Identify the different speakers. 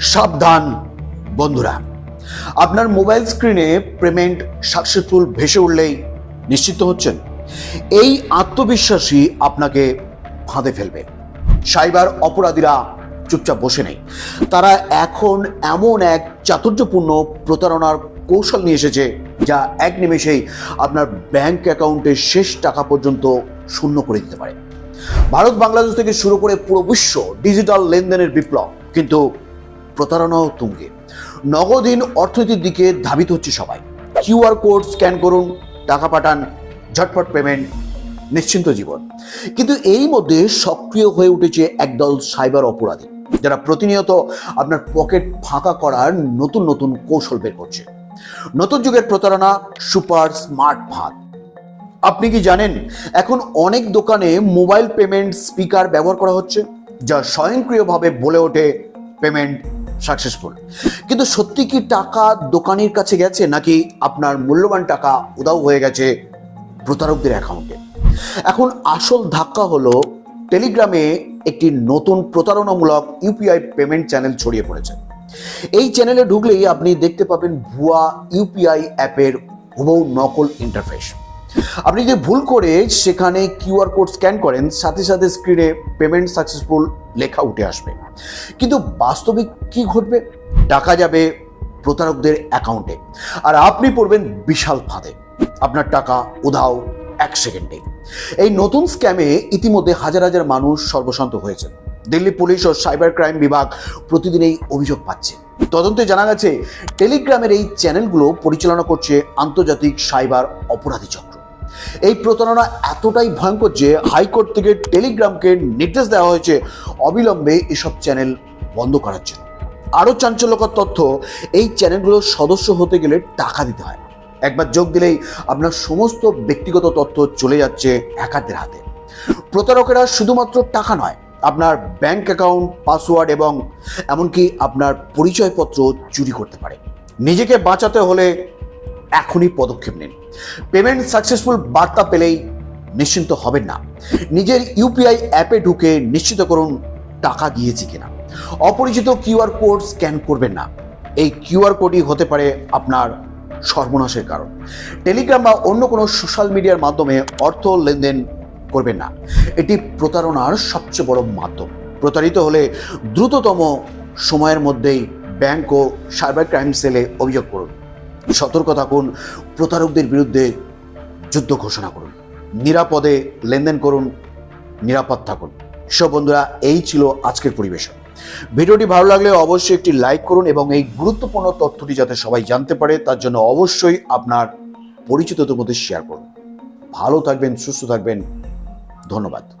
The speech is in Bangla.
Speaker 1: সাবধান, বন্ধুরা। আপনার মোবাইল স্ক্রিনে পেমেন্ট সাকসেসফুল ভেসে উঠলেই নিশ্চিত হচ্ছেন। এই আত্মবিশ্বাসী আপনাকে ফাঁদে ফেলবে। সাইবার অপরাধীরা চুপচাপ বসে নেই। তারা এখন এমন এক চাতুর্যপূর্ণ প্রতারণার কৌশল নিয়ে এসেছে যা এক নিমেষেই আপনার ব্যাংক অ্যাকাউন্টের শেষ টাকা পর্যন্ত শূন্য করে দিতে পারে। ভারত বাংলাদেশ থেকে শুরু করে পুরো বিশ্ব ডিজিটাল লেনদেনের বিপ্লব। কিন্তু প্রতারণাও তুঙ্গে। নগদহীন অর্থনীতির দিকে ধাবিত হচ্ছে সবাই। কিউআর কোড স্ক্যান করুন, টাকা পাঠান, ঝটপট পেমেন্ট, নিশ্চিন্ত জীবন। কিন্তু এই মধ্যে সক্রিয় হয়ে উঠেছে একদল সাইবার অপরাধী, যারা প্রতিনিয়ত আপনার পকেট ফাঁকা করার নতুন নতুন কৌশল বের করছে। নতুন যুগের প্রতারণা সুপার স্মার্ট ফাঁদ আপনি কি জানেন, এখন অনেক দোকানে মোবাইল পেমেন্ট স্পিকার ব্যবহার করা হচ্ছে, যা স্বয়ংক্রিয়ভাবে বলে ওঠে পেমেন্ট সাকসেসফুল কিন্তু সত্যি কি টাকা দোকানির কাছে গেছে নাকি আপনার মূল্যবান টাকা উদাও হয়ে গেছে প্রতারকদের অ্যাকাউন্টে এখন আসল ধাক্কা হলো টেলিগ্রামে একটি নতুন প্রতারণামূলক ইউপিআই পেমেন্ট চ্যানেল ছড়িয়ে পড়েছে। এই চ্যানেলে ঢুকলেই আপনি দেখতে পাবেন ভুয়া ইউপিআই অ্যাপের হুবহু নকল ইন্টারফেস আপনি যদি ভুল করে সেখানে কিউআর কোড স্ক্যান করেন, সাথে সাথে স্ক্রিনে পেমেন্ট সাকসেসফুল লেখা উঠে আসবে। কিন্তু বাস্তবিক কি ঘটবে? টাকা যাবে প্রতারকদের অ্যাকাউন্টে আর আপনি পড়বেন বিশাল ফাঁদে। আপনার টাকা উধাও এক সেকেন্ডে। এই নতুন স্ক্যামে ইতিমধ্যে হাজার হাজার মানুষ সর্বশান্ত হয়েছে। দিল্লি পুলিশ ও সাইবার ক্রাইম বিভাগ প্রতিদিন এই অভিযোগ পাচ্ছে। তদন্তে জানা গেছে, টেলিগ্রামের এই চ্যানেলগুলো পরিচালনা করছে আন্তর্জাতিক সাইবার অপরাধী চক্র। এই প্রতারণা এতটাই ভয়ঙ্কর যে হাইকোর্ট থেকে টেলিগ্রামকে নির্দেশ দেওয়া হয়েছে। অবিলম্বে এসব চ্যানেল বন্ধ করার জন্য। আরও চাঞ্চল্যকর তথ্য, এই চ্যানেলগুলোর সদস্য হতে গেলে টাকা দিতে হয়। একবার যোগ দিলেই আপনার সমস্ত ব্যক্তিগত তথ্য চলে যাচ্ছে হ্যাকারদের হাতে। প্রতারকেরা শুধুমাত্র টাকা নয়, আপনার ব্যাংক অ্যাকাউন্ট, পাসওয়ার্ড এবং এমনকি আপনার পরিচয়পত্র চুরি করতে পারে। নিজেকে বাঁচাতে হলে এখনই পদক্ষেপ নিন। পেমেন্ট সাকসেসফুল বার্তা পেলেই নিশ্চিন্ত হবেন না। নিজের ইউপিআই অ্যাপে ঢুকে নিশ্চিত করুন টাকা গিয়েছে কিনা। অপরিচিত কিউআর কোড স্ক্যান করবেন না। এই কিউআর কোডই হতে পারে আপনার সর্বনাশের কারণ। টেলিগ্রাম বা অন্য কোনো সোশ্যাল মিডিয়ার মাধ্যমে অর্থ লেনদেন করবেন না। এটি প্রতারণার সবচেয়ে বড় মাধ্যম। প্রতারিত হলে দ্রুততম সময়ের মধ্যেই ব্যাংক ও সাইবার ক্রাইম সেলে অভিযোগ করুন। সতর্ক থাকুন, প্রতারকদের বিরুদ্ধে যুদ্ধ ঘোষণা করুন, নিরাপদে লেনদেন করুন, নিরাপদ থাকুন। সব বন্ধুরা, এই ছিল আজকের পরিবেশন। ভিডিওটি ভালো লাগলে অবশ্যই একটি লাইক করুন এবং এই গুরুত্বপূর্ণ তথ্যটি যাতে সবাই জানতে পারে, তার জন্য অবশ্যই আপনার পরিচিতদের মধ্যে শেয়ার করুন। ভালো থাকবেন, সুস্থ থাকবেন। ধন্যবাদ।